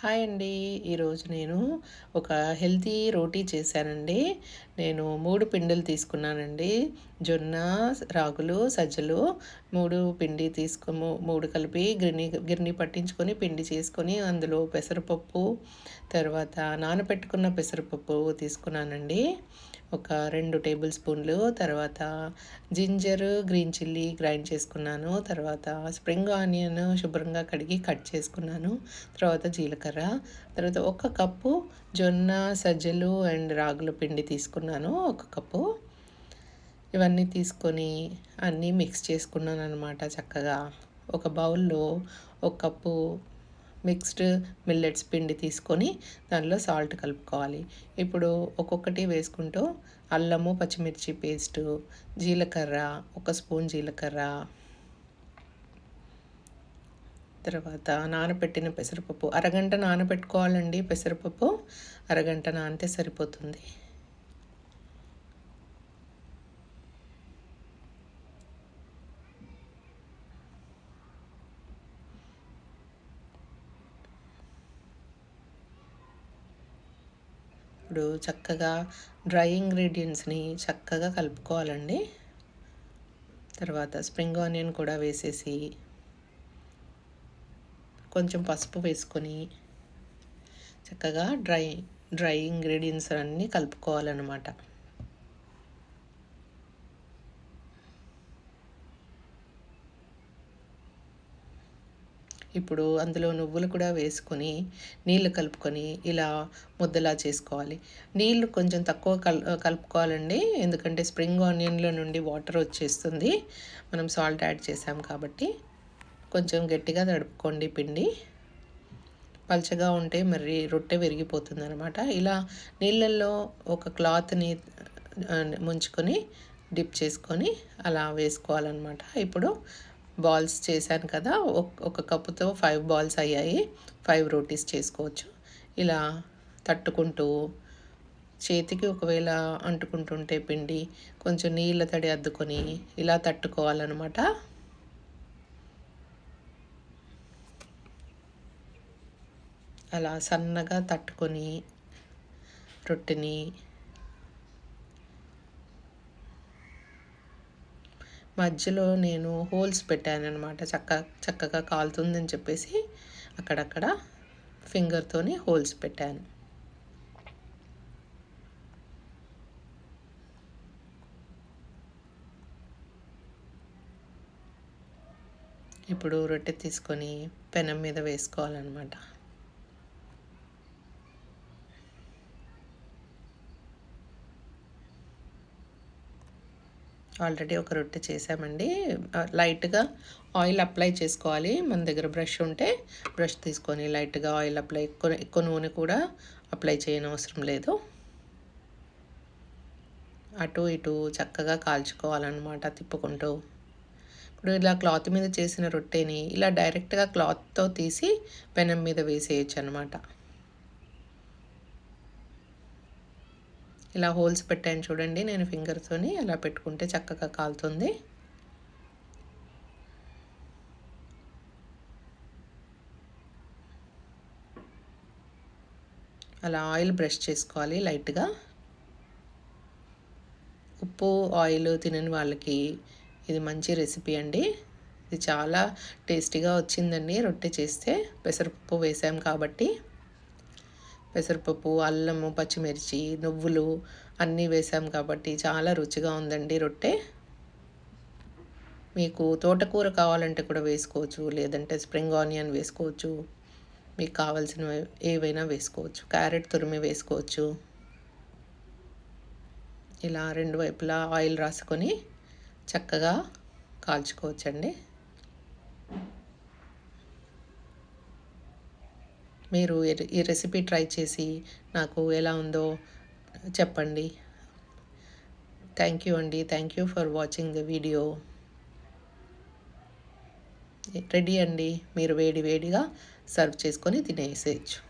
Hi అండి. ఈరోజు నేను ఒక హెల్తీ రోటీ చేశానండి. నేను మూడు పిండిలు తీసుకున్నానండి. జొన్న రాగులు సజ్జలు మూడు పిండి తీసుకు మూడు కలిపి గిర్ని గిర్ని పట్టించుకొని పిండి చేసుకొని అందులో పెసరపప్పు తర్వాత నానబెట్టుకున్న పెసరపప్పు తీసుకున్నానండి. ఒక రెండు టేబుల్ స్పూన్లు తర్వాత జింజర్ గ్రీన్ చిల్లీ గ్రైండ్ చేసుకున్నాను. తర్వాత స్ప్రింగ్ ఆనియన్ శుభ్రంగా కడిగి కట్ చేసుకున్నాను. తర్వాత జీలకర్ర తర్వాత ఒక కప్పు జొన్న సజ్జలు అండ్ రాగుల పిండి తీసుకున్నాను ఒక కప్పు. ఇవన్నీ తీసుకొని అన్నీ మిక్స్ చేసుకున్నాను అనమాట చక్కగా. ఒక బౌల్లో ఒక కప్పు మిక్స్డ్ మిల్లెట్స్ పిండి తీసుకొని దానిలో సాల్ట్ కలుపుకోవాలి. ఇప్పుడు ఒక్కొక్కటి వేసుకుంటూ అల్లము పచ్చిమిర్చి పేస్టు జీలకర్ర ఒక స్పూన్ జీలకర్ర తర్వాత నానబెట్టిన పెసరపప్పు. అరగంట నానబెట్టుకోవాలండి పెసరపప్పు. అరగంట నానితే సరిపోతుంది. ఇప్పుడు చక్కగా డ్రై ఇంగ్రీడియంట్స్ని చక్కగా కలుపుకోవాలండి. తర్వాత స్ప్రింగ్ ఆనియన్ కూడా వేసేసి కొంచెం పసుపు వేసుకొని చక్కగా డ్రై డ్రై ఇంగ్రీడియంట్స్ అన్నీ కలుపుకోవాలన్నమాట. ఇప్పుడు అందులో నువ్వులు కూడా వేసుకొని నీళ్ళు కలుపుకొని ఇలా ముద్దలా చేసుకోవాలి. నీళ్ళు కొంచెం తక్కువ కల్ కలుపుకోవాలండి. ఎందుకంటే స్ప్రింగ్ ఆనియన్లో నుండి వాటర్ వచ్చేస్తుంది. మనం సాల్ట్ యాడ్ చేసాం కాబట్టి కొంచెం గట్టిగా తడుపుకోండి పిండి. పల్చగా ఉంటే మరి రొట్టె విరిగిపోతుంది అనమాట ఇలా నీళ్ళల్లో ఒక క్లాత్ని ముంచుకొని డిప్ చేసుకొని అలా వేసుకోవాలన్నమాట. ఇప్పుడు బాల్స్ చేశాను కదా ఒక కప్పుతో ఫైవ్ బాల్స్ అయ్యాయి. ఫైవ్ రోటీస్ చేసుకోవచ్చు. ఇలా తట్టుకుంటూ చేతికి ఒకవేళ అంటుకుంటుంటే పిండి కొంచెం నీళ్ళ తడి అద్దుకొని ఇలా తట్టుకోవాలన్నమాట. అలా సన్నగా తట్టుకొని రొట్టెని మధ్యలో నేను హోల్స్ పెట్టాను అనమాట చక్క చక్కగా కాలుతుందని చెప్పేసి అక్కడక్కడ ఫింగర్తోని హోల్స్ పెట్టాను. ఇప్పుడు రొట్టె తీసుకొని పెనం మీద వేసుకోవాలన్నమాట. ఆల్రెడీ ఒక రొట్టె చేసామండి. లైట్గా ఆయిల్ అప్లై చేసుకోవాలి. మన దగ్గర బ్రష్ ఉంటే బ్రష్ తీసుకొని లైట్గా ఆయిల్ అప్లై ఎక్కువ ఎక్కువ నూనె కూడా అప్లై చేయని అవసరం లేదు. అటు ఇటు చక్కగా కాల్చుకోవాలన్నమాట తిప్పుకుంటూ. ఇప్పుడు ఇలా క్లాత్ మీద చేసిన రొట్టెని ఇలా డైరెక్ట్గా క్లాత్తో తీసి పెనం మీద వేసేయచ్చు అనమాట ఇలా హోల్స్ పెట్టాను చూడండి నేను ఫింగర్తోని అలా పెట్టుకుంటే చక్కగా కాలుతుంది. అలా ఆయిల్ బ్రష్ చేసుకోవాలి లైట్గా. ఉప్పు ఆయిల్ తినని వాళ్ళకి ఇది మంచి రెసిపీ అండి. ఇది చాలా టేస్టీగా వచ్చిందండి రొట్టె చేస్తే. పెసరపప్పు వేసాం కాబట్టి. పెసరపప్పు అల్లము పచ్చిమిర్చి నువ్వులు అన్నీ వేసాం కాబట్టి చాలా రుచిగా ఉందండి రొట్టె. మీకు తోటకూర కావాలంటే కూడా వేసుకోవచ్చు లేదంటే స్ప్రింగ్ ఆనియన్ వేసుకోవచ్చు మీకు కావాల్సిన ఏవైనా వేసుకోవచ్చు క్యారెట్ తురిమి వేసుకోవచ్చు. ఇలా రెండు వైపులా ఆయిల్ రాసుకొని చక్కగా కాల్చుకోవచ్చండి. మీరు ఈ రెసిపీ ట్రై చేసి నాకు ఎలా ఉందో చెప్పండి. థ్యాంక్ యూ అండి. Thank you for watching the video. Ready అండి. మీరు వేడి వేడిగా సర్వ్ చేసుకొని తినేసేయచ్చు.